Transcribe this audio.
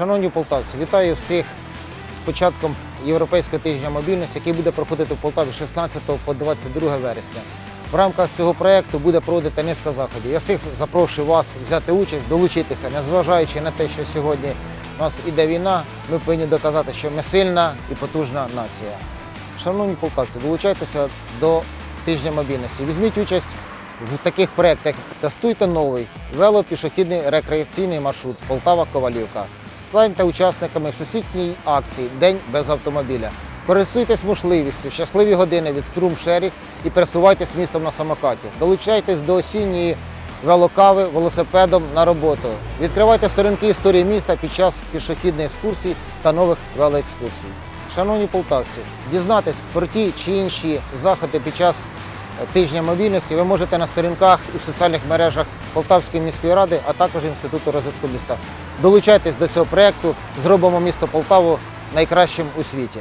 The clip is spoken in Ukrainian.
Шановні полтавці, вітаю всіх з початком Європейського тижня мобільності, який буде проходити в Полтаві 16 по 22 вересня. В рамках цього проєкту буде проводити низка заходів. Я всіх запрошую вас взяти участь, долучитися, незважаючи на те, що сьогодні у нас іде війна, ми повинні доказати, що ми сильна і потужна нація. Шановні полтавці, долучайтеся до тижня мобільності. Візьміть участь в таких проєктах. Тестуйте новий велопішохідний рекреаційний маршрут Полтава-Ковалівка. Станьте учасниками всесвітньої акції День без автомобіля. Користуйтесь можливістю, щасливі години від струм шеріг і пересувайтесь містом на самокаті. Долучайтесь до осінньої велокави велосипедом на роботу. Відкривайте сторінки історії міста під час пішохідних екскурсій та нових велоекскурсій. Шановні полтавці, дізнатись про ті чи інші заходи під час е, тижня мобільності ви можете на сторінках і в соціальних мережах Полтавської міської ради, а також Інституту розвитку міста. Долучайтесь до цього проєкту, зробимо місто Полтаву найкращим у світі.